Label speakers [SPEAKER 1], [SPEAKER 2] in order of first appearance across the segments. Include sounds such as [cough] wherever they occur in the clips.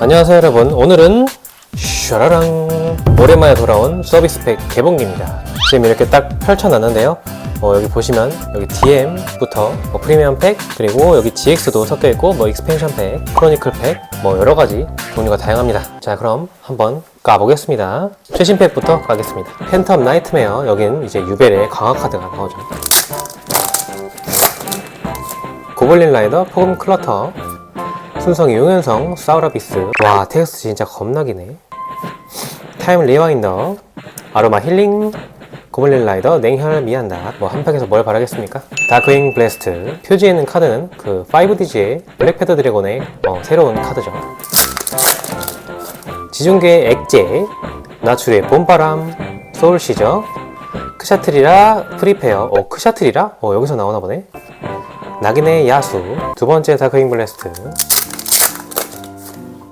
[SPEAKER 1] 안녕하세요 여러분 오늘은 샤라랑 오랜만에 돌아온 서비스팩 개봉기입니다 지금 이렇게 딱 펼쳐놨는데요 어, 여기 보시면 여기 DM부터 뭐 프리미엄 팩 그리고 여기 GX도 섞여 있고 뭐 익스펜션 팩, 크로니클 팩 뭐 여러 가지 종류가 다양합니다. 자 그럼 한번 까보겠습니다. 최신 팩부터 가겠습니다. 팬텀 나이트메어 여긴 이제 유벨의 강화 카드가 나오죠. 고블린 라이더 포금 클러터 순성이 용현성 사우라비스. 와 텍스트 진짜 겁나기네. 타임 리와인더 아로마 힐링 고블린 라이더 냉혈 미안다. 뭐 한 팩에서 뭘 바라겠습니까? 다크윙 블래스트. 표지에 있는 카드는 그 5디지의 블랙패더 드래곤의 어, 새로운 카드죠. 지중계 액제 나출의 봄바람 소울시저 크샤트리라 프리페어. 어 크샤트리라? 어 여기서 나오나 보네. 낙인의 야수. 두 번째 다크윙 블래스트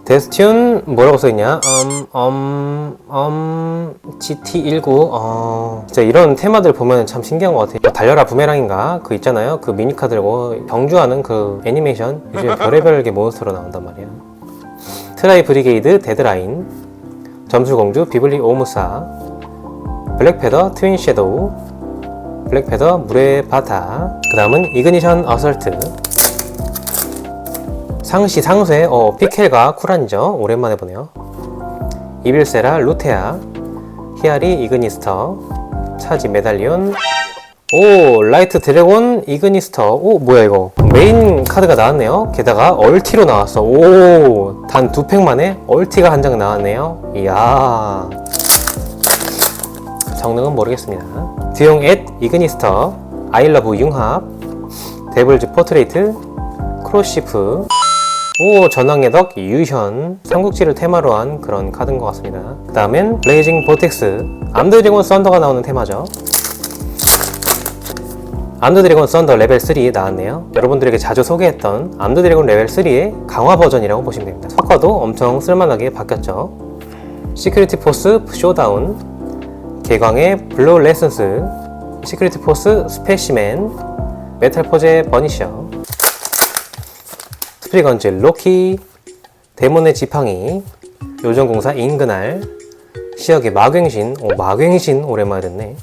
[SPEAKER 1] 데스튠 뭐라고 써있냐? 음, 음, 음, GT19 어, 진짜 이런 테마들 보면 참 신기한 것 같아요. 뭐 달려라 부메랑인가? 그 있잖아요. 그 미니카 들고 경주하는 그 애니메이션. 요즘에 [laughs] 별의별 게 몬스터로 나온단 말이야 트라이 브리게이드 데드라인 점수공주 비블리 오무사 블랙패더 트윈 섀도우 블랙패더 물의 바타 그 다음은 이그니션 어설트 상시 상쇄 어 피켈과 쿨한이죠. 오랜만에 보네요. 이빌세라 루테아 히아리 이그니스터 차지 메달리온. 오 라이트 드래곤 이그니스터. 오 뭐야 이거? 메인 카드가 나왔네요. 게다가 얼티로 나왔어. 오 단 두 팩 만에 얼티가 한 장 나왔네요. 이야. 성능은 모르겠습니다. 드용 앳 이그니스터. 아이러브 융합. 데블즈 포트레이트. 크로시프 오 전황의 덕 유현. 삼국지를 테마로 한 그런 카드인 것 같습니다. 그 다음엔 블레이징 보텍스 암드 드래곤 썬더가 나오는 테마죠. 암드 드래곤 썬더 레벨 3 나왔네요. 여러분들에게 자주 소개했던 암드 드래곤 레벨 3의 강화 버전이라고 보시면 됩니다. 석화도 엄청 쓸만하게 바뀌었죠. 시큐리티 포스 쇼다운 개광의 블루 레슨스 시큐리티 포스 스페시맨 메탈 포제 버니셔 스프리건즈 로키 데몬의 지팡이 요정공사 인근알 시역의 마갱신 오 마갱신 오랜만에 듣네.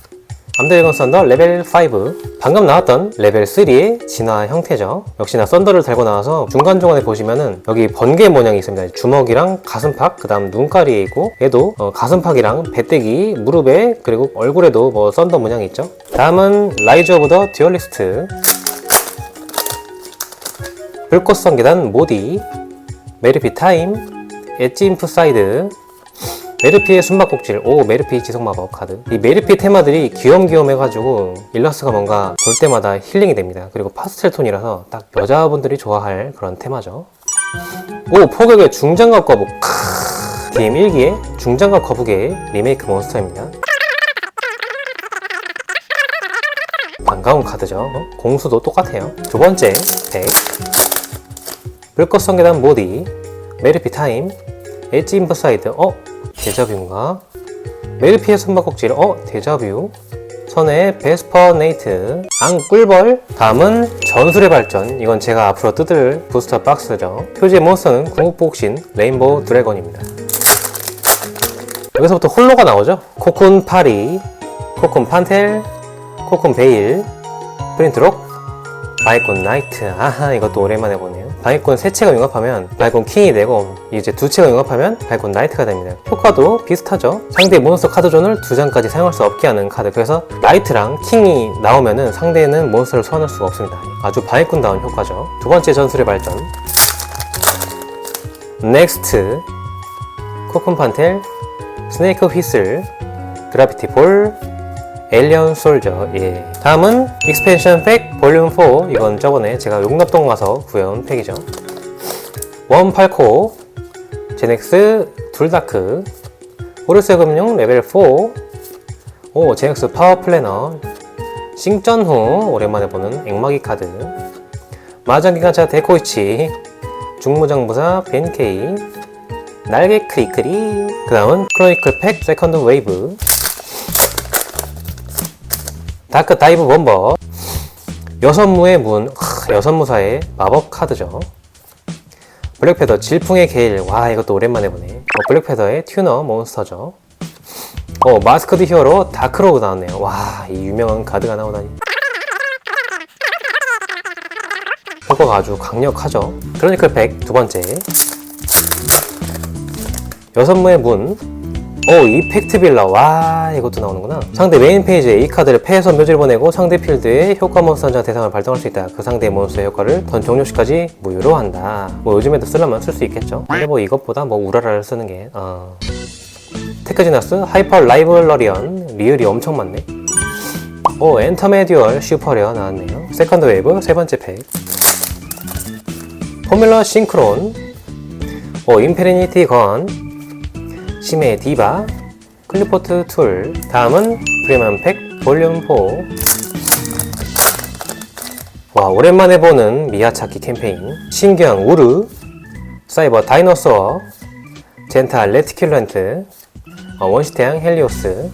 [SPEAKER 1] 암드래곤 썬더 레벨 5 방금 나왔던 레벨 3의 진화 형태죠. 역시나 썬더를 달고 나와서 중간중간에 보시면은 여기 번개 모양이 있습니다. 주먹이랑 가슴팍 그 다음 눈가리에 있고 얘도 어, 가슴팍이랑 배때기 무릎에 그리고 얼굴에도 뭐 썬더 모양이 있죠. 다음은 라이즈 오브 더 듀얼리스트 불꽃성 계단 모디 메르피 타임 엣지 인프 사이드 메르피의 숨바꼭질 오 메르피 지속마법 카드. 이 메르피 테마들이 귀염귀염 해가지고 일러스가 뭔가 볼 때마다 힐링이 됩니다. 그리고 파스텔 톤이라서 딱 여자분들이 좋아할 그런 테마죠. 오 포격의 중장갑 거북. 크 게임 1기의 중장갑 거북의 리메이크 몬스터입니다. 반가운 카드죠. 어? 공수도 똑같아요. 두 번째 덱 불꽃성 계단 모디 메르피 타임 엣지 인버사이드 어? 데자뷰인가? 메르피의 손바꼭질 어? 데자뷰 선의 베스퍼 네이트 앙 꿀벌 다음은 전술의 발전 이건 제가 앞으로 뜯을 부스터 박스죠 표지의 몬스터는 궁극복신 레인보우 드래곤입니다 여기서부터 홀로가 나오죠 코쿤 파리 코쿤 판텔 코쿤 베일 프린트록 바이콘 나이트 아하 이것도 오랜만에 보네요 바이콘 세 채가 융합하면 바이콘 킹이 되고 이제 두 채가 융합하면 바이콘 나이트가 됩니다. 효과도 비슷하죠. 상대 몬스터 카드존을 두 장까지 사용할 수 없게 하는 카드. 그래서 나이트랑 킹이 나오면은 상대는 몬스터를 소환할 수가 없습니다. 아주 바이콘다운 효과죠. 두 번째 전술의 발전. 넥스트. 코쿤 판텔 스네이크 휘슬 그라비티 볼 에일리언 솔저 예. 다음은 익스펜션 팩 볼륨 4 이건 저번에 제가 용납동 가서 구해온 팩이죠. 원 팔코 제넥스 둘다크 호르스 금융 레벨 4 오 제넥스 파워 플래너 싱전 후 오랜만에 보는 앵마기 카드. 마장기관차 데코이치 중무장부사 벤케이 날개 크리크리. 그 다음은 크로니클 팩 세컨드 웨이브 다크 다이브 범버. 여선무의 문 하, 여선무사의 마법 카드죠. 블랙패더 질풍의 게일. 와 이것도 오랜만에 보네. 어, 블랙패더의 튜너 몬스터죠. 어 마스크드 히어로 다크로우 나왔네요. 와 이 유명한 가드가 나오다니. 효과가 아주 강력하죠. 크로니클 팩두 번째. 여섯무의 문 오, 이펙트 빌라. 와, 이것도 나오는구나. 상대 메인 페이지에 이 카드를 패해서 묘지를 보내고 상대 필드에 효과 몬스터 한 장 대상을 발동할 수 있다. 그 상대의 몬스터의 효과를 던 종료 시까지 무효로 한다. 뭐 요즘에도 쓰려면 쓸 수 있겠죠. 근데 뭐 이것보다 뭐 우라라를 쓰는 게, 어. 테크지너스, 하이퍼 라이벌러리언, 리을이 엄청 많네. 오, 엔터메디얼 슈퍼레어 나왔네요. 세컨드 웨이브, 세 번째 팩. 포뮬러 싱크론, 오, 인페리니티 건, 심해 디바, 클리포트 툴, 다음은 프리미엄 팩 볼륨 4. 와, 오랜만에 보는 미야찾기 캠페인. 신기한 우르, 사이버 다이노소어, 젠타 레티큘런트, 어, 원시태양 헬리오스,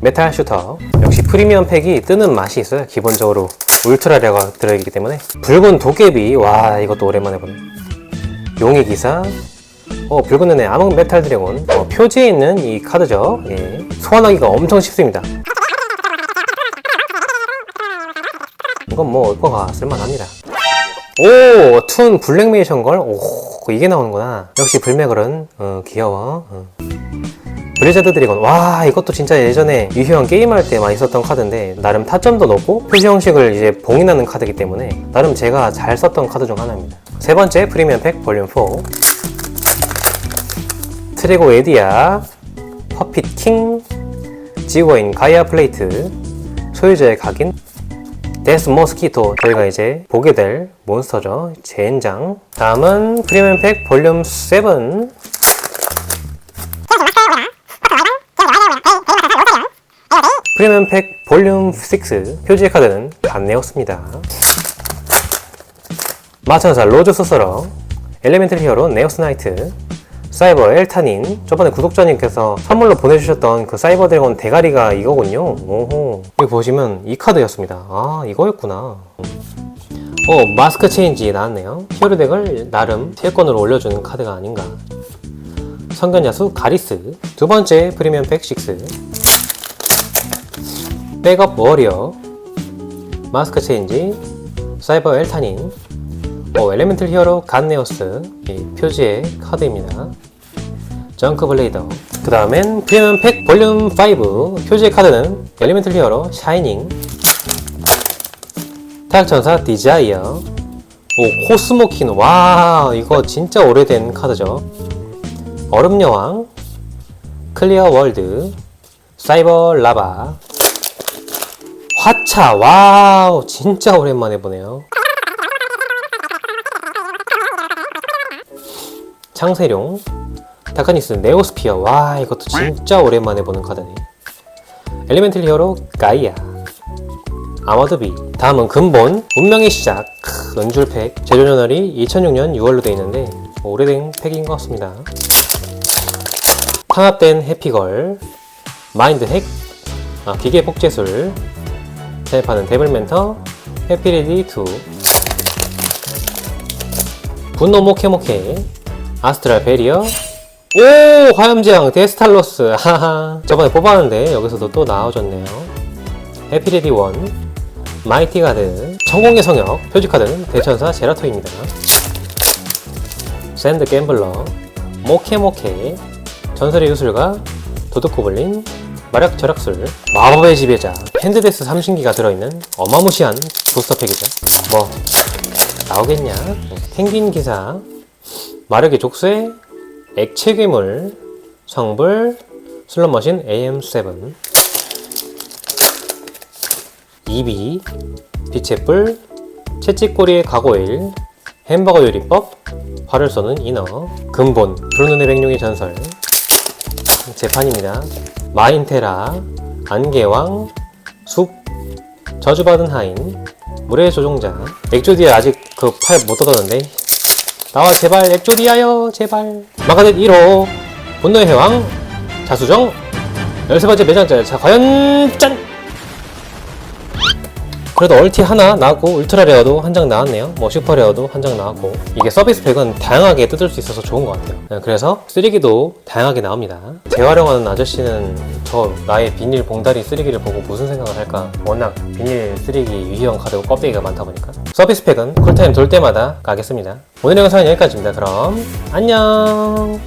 [SPEAKER 1] 메탈 슈터. 역시 프리미엄 팩이 뜨는 맛이 있어요. 기본적으로 울트라레가 들어있기 때문에. 붉은 도깨비, 와, 이것도 오랜만에 보네. 용의 기사, 어, 붉은 눈의 암흑 메탈 드래곤 어, 표지에 있는 이 카드죠 예. 소환하기가 엄청 쉽습니다 이건 뭐 효과가 쓸만합니다 오! 툰 블랙메이션 걸? 오 이게 나오는구나 역시 블랙걸은 어, 귀여워 어. 블리자드 드래곤 와 이것도 진짜 예전에 유희왕 게임할 때 많이 썼던 카드인데 나름 타점도 높고 표시 형식을 이제 봉인하는 카드이기 때문에 나름 제가 잘 썼던 카드 중 하나입니다 세 번째 프리미엄 팩 볼륨 4 트레고 에디아, 퍼핏 킹, 지고인 가이아 플레이트, 소유자의 각인, 데스 모스키토 저희가 이제 보게 될 몬스터죠. 젠장. 다음은 프리미엄 팩 볼륨 7. 프리미엄 팩 볼륨 6 표지의 카드는 반네였습니다. 마천사 로즈 소서러, 엘레멘틀 히어로 네오스 나이트, 사이버 엘타닌 저번에 구독자님께서 선물로 보내주셨던 그 사이버 드래곤 대가리가 이거군요. 오호. 여기 보시면 이 카드였습니다. 아 이거였구나. 어 마스크 체인지 나왔네요. 히어로 덱을 나름 티어권으로 올려주는 카드가 아닌가. 성견야수 가리스. 두 번째 프리미엄 팩6 백업 워리어. 마스크 체인지. 사이버 엘타닌 어, 엘레멘틀 히어로 간네오스. 이 표지의 카드입니다. 정크 블레이더. 그 다음엔 프리미엄 팩 볼륨 5 표지의 카드는 엘레멘틀 히어로 샤이닝. 타락천사 디자이어. 오 코스모킨 와 이거 진짜 오래된 카드죠. 얼음여왕. 클리어 월드. 사이버 라바. 화차. 와우 진짜 오랜만에 보네요. 창세룡 다카니스 네오스피어 와 이것도 진짜 오랜만에 보는 카드네. 엘리멘틀 히어로 가이아. 아머드비. 다음은 근본. 운명의 시작. 크, 은줄팩. 제조 저널이 2006년 6월로 되어 있는데 뭐 오래된 팩인 것 같습니다. 탄압된 해피걸. 마인드 핵. 아, 기계 복제술. 사입하는 데블 멘터. 해피레디 2 분노 모케모케 아스트랄 베리어 오 화염재앙 데스탈로스. 하하. 저번에 뽑았는데 여기서도 또 나와줬네요. 해피레디 1 마이티 가드 천공의 성역 표지카드는 대천사 제라토입니다. 샌드 갬블러 모케모케 전설의 유술가 도둑고블린 마력 절약술 마법의 지배자 핸드데스 3신기가 들어있는 어마무시한 부스터팩이죠. 뭐 나오겠냐? 펭귄 기사 마력의 족쇄, 액체 괴물, 성불, 슬롯머신 AM7 이비, 빛의 뿔, 채찍꼬리의 가고일, 햄버거 요리법, 활을 쏘는 인어, 근본, 브루눈의 백룡의 전설. 재판입니다. 마인테라, 안개왕, 숲, 저주받은 하인, 물의 조종자, 액조디에 아직 그 팔못 뜯었는데 나와 제발 액조디하여 제발. 마가넷 1호 분노의 해왕 자수정 열세 번째 매장자 자 과연 짠! 그래도 얼티 하나 나왔고 울트라 레어도 한 장 나왔네요. 뭐 슈퍼 레어도 한 장 나왔고 이게 서비스 팩은 다양하게 뜯을 수 있어서 좋은 것 같아요. 네, 그래서 쓰레기도 다양하게 나옵니다. 재활용하는 아저씨는 저 나의 비닐 봉다리 쓰레기를 보고 무슨 생각을 할까? 워낙 비닐 쓰레기 유희형 가되고 껍데기가 많다 보니까 서비스 팩은 쿨타임 돌 때마다 가겠습니다. 오늘의 영상은 여기까지입니다. 그럼 안녕